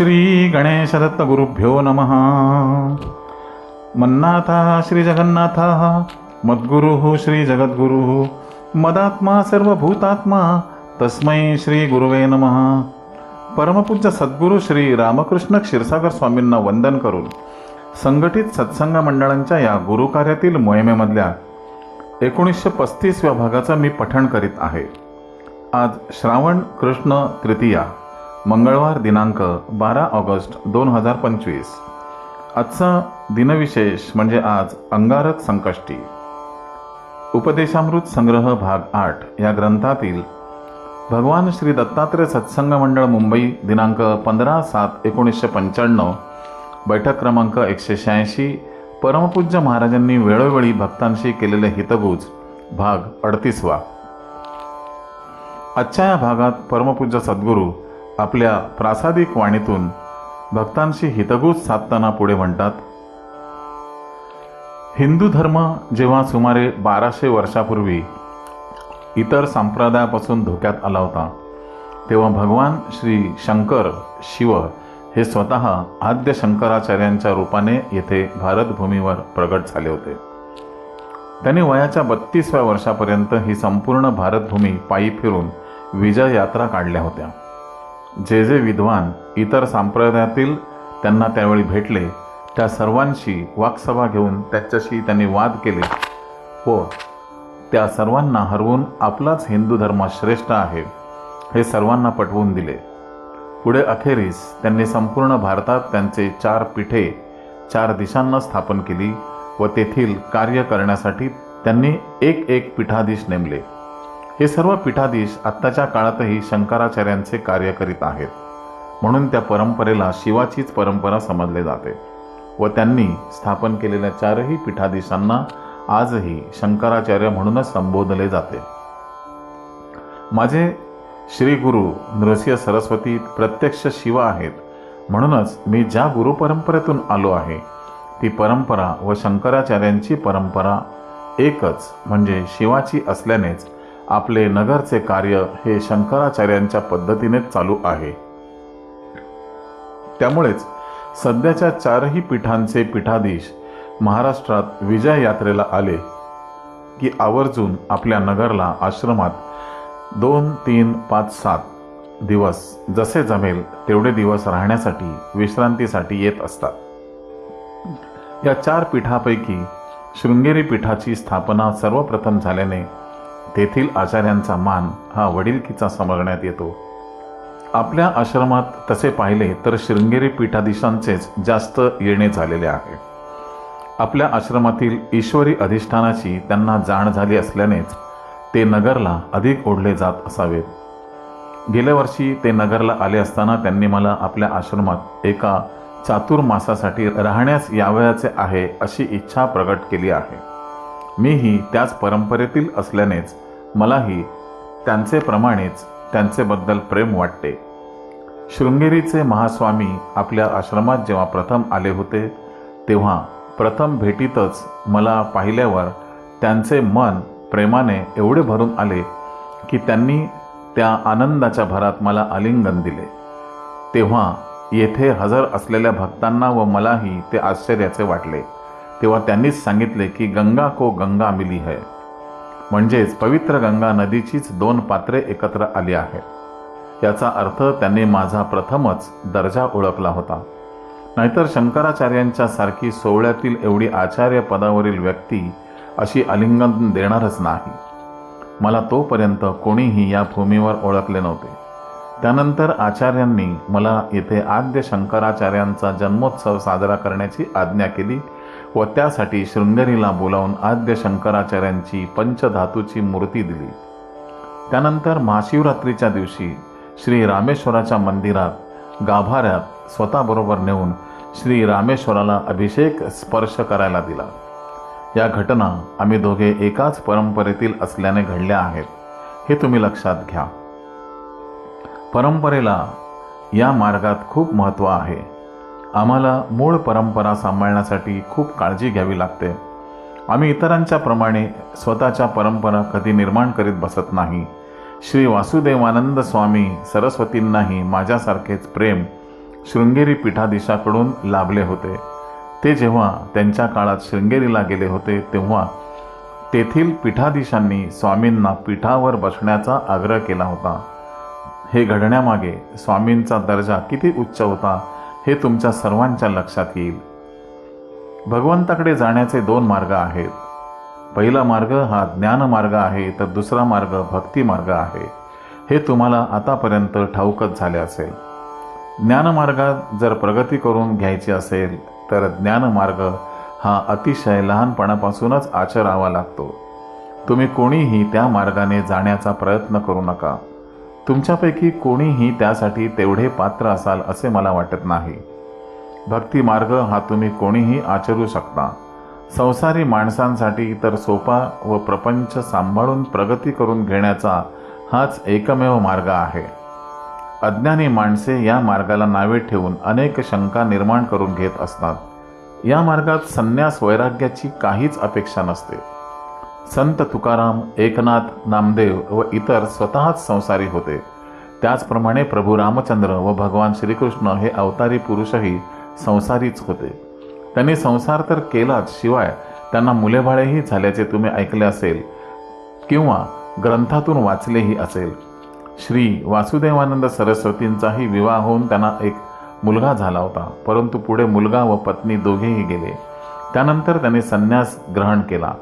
श्री गणेशदत्त गुरुभ्यो नमः। मन्नाथा श्री जगन्नाथा मद्गुरुः श्री जगद्गुरुः मदात्मा सर्वभूतात्मा तस्मै श्री गुरुवे नमः। परमपूज्य सद्गुरू श्री रामकृष्ण क्षीरसागर स्वामींना वंदन करून संघटित सत्संग मंडळांच्या या गुरुकार्यातील मोहिमेमधल्या एकोणीसशे पस्तीसव्या भागाचं मी पठण करीत आहे. आज श्रावण कृष्ण तृतीया. मंगळवार दिनांक बारा ऑगस्ट दोन हजार पंचवीस. आजचा दिनविशेष म्हणजे आज अंगारक संकष्टी. उपदेशामृत संग्रह भाग आठ या ग्रंथातील भगवान श्री दत्तात्रय सत्संग मंडळ मुंबई दिनांक पंधरा सात एकोणीसशे पंच्याण्णव बैठक क्रमांक एकशे शहाऐंशी परमपूज्य महाराजांनी वेळोवेळी भक्तांशी केलेले हितगुज भाग अडतीसवा. आजच्या या भागात परमपूज्य सद्गुरू आपल्या प्रासादिक वाणीतून भक्तांशी हितगुज साधताना पुढे म्हणतात हिंदू धर्म जेव्हा सुमारे बाराशे वर्षापूर्वी इतर संप्रदायापासून धोक्यात आला होता तेव्हा भगवान श्री शंकर शिव हे स्वतः आद्य शंकराचार्यांच्या रूपाने येथे भारतभूमीवर प्रगट झाले होते. त्यांनी वयाच्या बत्तीसव्या वर्षापर्यंत ही संपूर्ण भारतभूमी पायी फिरून विजय यात्रा काढल्या होत्या. जे जे विद्वान इतर संप्रदायातील त्यांना त्यावेळी भेटले त्या सर्वांशी वाकसभा घेऊन त्याच्याशी त्यांनी वाद केले. व त्या सर्वांना हरवून आपलाच हिंदू धर्म श्रेष्ठ आहे हे सर्वांना पटवून दिले. पुढे अखेरीस त्यांनी संपूर्ण भारतात त्यांचे चार पीठे चार दिशांना स्थापन केली व तेथील कार्य करण्यासाठी त्यांनी एक एक पीठाधीश नेमले. हे सर्व पीठाधीश आत्ताच्या काळातही शंकराचार्यांचे कार्य करीत आहेत. म्हणून त्या परंपरेला शिवाचीच परंपरा समजले जाते व त्यांनी स्थापन केलेल्या चारही पीठाधीशांना आजही शंकराचार्य म्हणूनच संबोधले जाते. माझे श्री गुरु नृसिंह सरस्वती प्रत्यक्ष शिव आहेत. म्हणूनच मी ज्या गुरु परंपरेतून आलो आहे ती परंपरा व शंकराचार्यांची परंपरा एकच म्हणजे शिवाची असल्यानेच आपले नगरचे कार्य हे शंकराचार्यांच्या पद्धतीनेच चालू आहे. त्यामुळेच सध्याच्या चारही पीठांचे पीठाधीश महाराष्ट्रात विजय यात्रेला आले की आवर्जून आपल्या नगरला आश्रमात दोन तीन पाच सात दिवस जसे जमेल तेवढे दिवस राहण्यासाठी विश्रांतीसाठी येत असतात. या चार पीठापैकी शृंगेरी पीठाची स्थापना सर्वप्रथम झाल्याने तेथील आचार्यांचा मान हा वडीलकीचा समजण्यात येतो. आपल्या आश्रमात तसे पाहिले तर शृंगेरी पीठाधीशांचेच जास्त येणे झालेले आहे. आपल्या आश्रमातील ईश्वरी अधिष्ठानाची त्यांना जाण झाली असल्यानेच ते नगरला अधिक ओढले जात असावेत. गेल्या वर्षी ते नगरला आले असताना त्यांनी मला आपल्या आश्रमात एका चातुर्मासासाठी राहण्यास यावयाचे आहे अशी इच्छा प्रकट केली आहे. मीही त्याच परंपरेतील असल्यानेच मलाही त्यांचे प्रमाणेच त्यांचेबद्दल प्रेम वाटते. शृंगेरीचे महास्वामी आपल्या आश्रमात जेव्हा प्रथम आले होते तेव्हा प्रथम भेटीतच मला पाहिल्यावर त्यांचे मन प्रेमाने एवढे भरून आले की त्यांनी त्या आनंदाच्या भरात मला आलिंगन दिले. तेव्हा येथे हजर असलेल्या भक्तांना व मलाही ते आश्चर्याचे वाटले. तेव्हा त्यांनीच सांगितले की गंगा को गंगा मिली है. म्हणजेच पवित्र गंगा नदीचीच दोन पात्रे एकत्र आली आहेत. याचा अर्थ त्यांनी माझा प्रथमच दर्जा ओळखला होता. नाहीतर शंकराचार्यांच्या सारखी सोहळ्यातील एवढी आचार्य पदावरील व्यक्ती अशी आलिंगन देणारच नाही. मला तोपर्यंत कोणीही या भूमीवर ओळखले नव्हते. त्यानंतर आचार्यांनी मला येथे आद्य शंकराचार्यांचा जन्मोत्सव साजरा करण्याची आज्ञा केली व त्यासाठी शृंगेरीला बोलावून आद्य शंकराचार्यांची पंचधातूची मूर्ती दिली. त्यानंतर महाशिवरात्रीच्या दिवशी श्री रामेश्वराच्या मंदिरात गाभाऱ्यात स्वतःबरोबर नेऊन श्री रामेश्वराला अभिषेक स्पर्श करायला दिला. या घटना आम्ही दोघे एकाच परंपरेतील असल्याने घडल्या आहेत हे तुम्ही लक्षात घ्या. परंपरेला या मार्गात खूप महत्त्व आहे. आम्हाला मूळ परंपरा सांभाळण्यासाठी खूप काळजी घ्यावी लागते. आम्ही इतरांच्या प्रमाणे स्वतःच्या परंपरा कधी निर्माण करीत बसत नाही. श्री वासुदेवानंद स्वामी सरस्वतींनाही माझ्यासारखेच प्रेम शृंगेरी पीठाधीशाकडून लाभले होते. ते जेव्हा त्यांच्या काळात शृंगेरीला गेले होते तेव्हा तेथील पीठाधीशांनी स्वामींना पीठावर बसण्याचा आग्रह केला होता. हे घडण्यामागे स्वामींचा दर्जा किती उच्च होता हे तुमच्या सर्वांच्या लक्षात येईल. भगवंताकडे जाण्याचे दोन मार्ग आहेत. पहिला मार्ग हा ज्ञान मार्ग आहे तर दुसरा मार्ग भक्ती मार्ग आहे. हे तुम्हाला आतापर्यंत ठाऊकच झाले असेल. ज्ञानमार्गात जर प्रगती करून घ्यायची असेल तर ज्ञानमार्ग हा अतिशय लहानपणापासूनच आचरावा लागतो. तुम्ही कोणीही त्या मार्गाने जाण्याचा प्रयत्न करू नका. तुमच्यापैकी कोणीही त्यासाठी तेवढे पात्र असाल असे मला वाटत नाही. भक्ती मार्ग हा तुम्ही कोणीही आचरू शकता. संसारी माणसांसाठी तर सोपा व प्रपंच सांभाळून प्रगती करून घेण्याचा हाच एकमेव मार्ग आहे. अज्ञानी माणसे या मार्गाला नावे ठेवून अनेक शंका निर्माण करून घेत असतात. या मार्गात संन्यास वैराग्याची काहीच अपेक्षा नसते. संत तुकाराम एकनाथ नामदेव व इतर स्वतःच संसारी होते. त्याचप्रमाणे प्रभू रामचंद्र व भगवान श्रीकृष्ण हे अवतारी पुरुषही संसारीच होते. त्यांनी संसार तर केलाच शिवाय त्यांना मुलेबाळेही झाल्याचे तुम्ही ऐकले असेल किंवा ग्रंथातून वाचलेही असेल. श्री वासुदेवानंद सरस्वतींचाही विवाह होऊन त्यांना एक मुलगा झाला होता परंतु पुढे मुलगा व पत्नी दोघेही गेले. त्यानंतर त्यांनी संन्यास ग्रहण केला.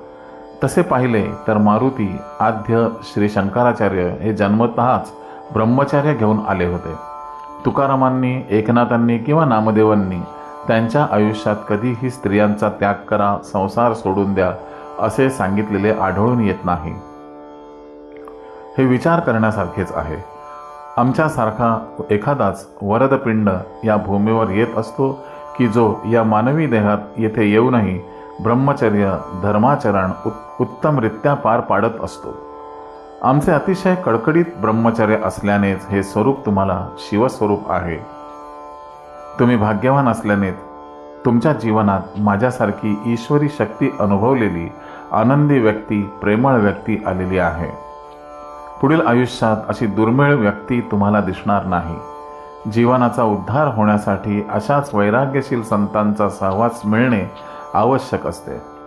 तसे पाहिले तर मारुती आद्य श्री शंकराचार्य हे जन्मतःच ब्रह्मचार्य घेऊन आले होते. तुकारामांनी एकनाथांनी किंवा नामदेवांनी त्यांच्या आयुष्यात कधीही स्त्रियांचा त्याग करा संसार सोडून द्या असे सांगितलेले आढळून येत नाही. हे विचार करण्यासारखेच आहे. आमच्यासारखा एखादाच वरदपिंड या भूमीवर येत असतो की जो या मानवी देहात येथे येऊनही ब्रह्मचर्य धर्माचरण उत् उत्तमरित्या पार पाडत असतो. आमचे अतिशय कडकडीत ब्रह्मचर्य असल्यानेच हे स्वरूप तुम्हाला शिवस्वरूप आहे. तुम्ही भाग्यवान असल्याने तुमच्या जीवनात माझ्यासारखी ईश्वरी शक्ती अनुभवलेली आनंदी व्यक्ती प्रेमळ व्यक्ती आलेली आहे. पुढील आयुष्यात अशी दुर्मिळ व्यक्ती तुम्हाला दिसणार नाही. जीवनाचा उद्धार होण्यासाठी अशाच वैराग्यशील संतांचा सहवास मिळणे आवश्यक असते.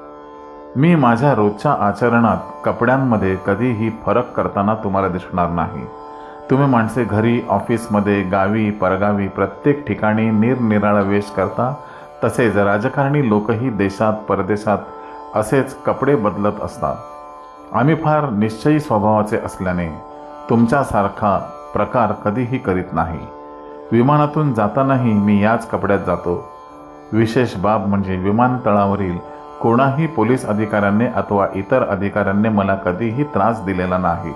मी माझ्या रोजच्या आचरणात कपड्यांमध्ये कधीही फरक करताना तुम्हाला दिसणार नाही. तुम्ही माणसे घरी ऑफिसमध्ये गावी परगावी प्रत्येक ठिकाणी निरनिराळा वेश करता तसेच राजकारणी लोकही देशात परदेशात असेच कपडे बदलत असतात. आम्ही फार निश्चयी स्वभावाचे असल्याने तुमच्यासारखा प्रकार कधीही करीत नाही. विमानातून जातानाही मी याच कपड्यात जातो. विशेष बाब म्हणजे विमानतळावरील कोणाही पोलीस अधिकाऱ्यांनी अथवा इतर अधिकाऱ्यांनी मला कधीही त्रास दिलेला नाही.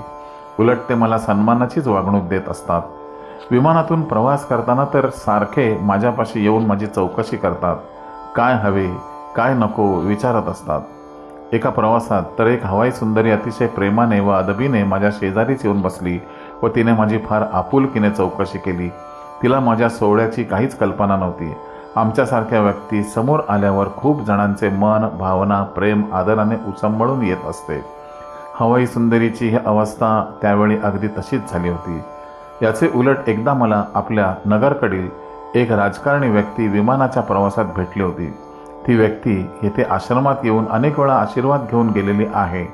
उलट ते मला सन्मानाचीच वागणूक देत असतात. विमानातून प्रवास करताना तर सारखे माझ्यापाशी येऊन माझी चौकशी करतात. काय हवे काय नको विचारत असतात. एका प्रवासात तर एक हवाई सुंदरी अतिशय प्रेमाने व अदबीने माझ्या शेजारीच येऊन बसली व तिने माझी फार आपुलकीने चौकशी केली. तिला माझ्या सोहळ्याची काहीच कल्पना नव्हती. आमच्यासारख्या व्यक्ती समोर आल्यावर खूप जणांचे मन भावना प्रेम आदराने उचंबळून येत असते. हवाई सुंदरीची ही अवस्था त्यावेळी अगदी तशीच झाली होती. याचे उलट एकदा मला आपल्या नगरकडील एक राजकारणी व्यक्ती विमानाच्या प्रवासात भेटली होती. ती व्यक्ती येथे आश्रमात येऊन अनेक वेळा आशीर्वाद घेऊन गेलेली आहे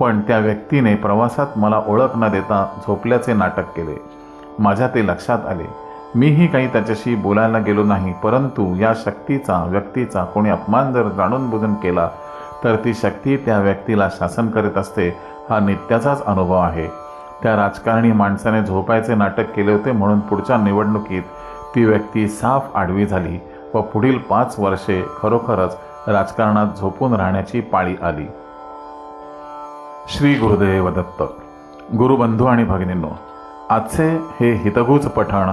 पण त्या व्यक्तीने प्रवासात मला ओळख न देता झोपल्याचे नाटक केले. माझ्या ते लक्षात आले. मीही काही त्याच्याशी बोलायला गेलो नाही परंतु या शक्तीचा व्यक्तीचा कोणी अपमान जर जाणून बुजून केला तर ती शक्ती त्या व्यक्तीला शासन करीत असते हा नित्याचाच अनुभव आहे. त्या राजकारणी माणसाने झोपायचे नाटक केले होते म्हणून पुढच्या निवडणुकीत ती व्यक्ती साफ आडवी झाली व पुढील पाच वर्षे खरोखरच राजकारणात झोपून राहण्याची पाळी आली. श्री गुरुदेव दत्त गुरुबंधू आणि भगिनींनो आजचे हे हितगुज पठण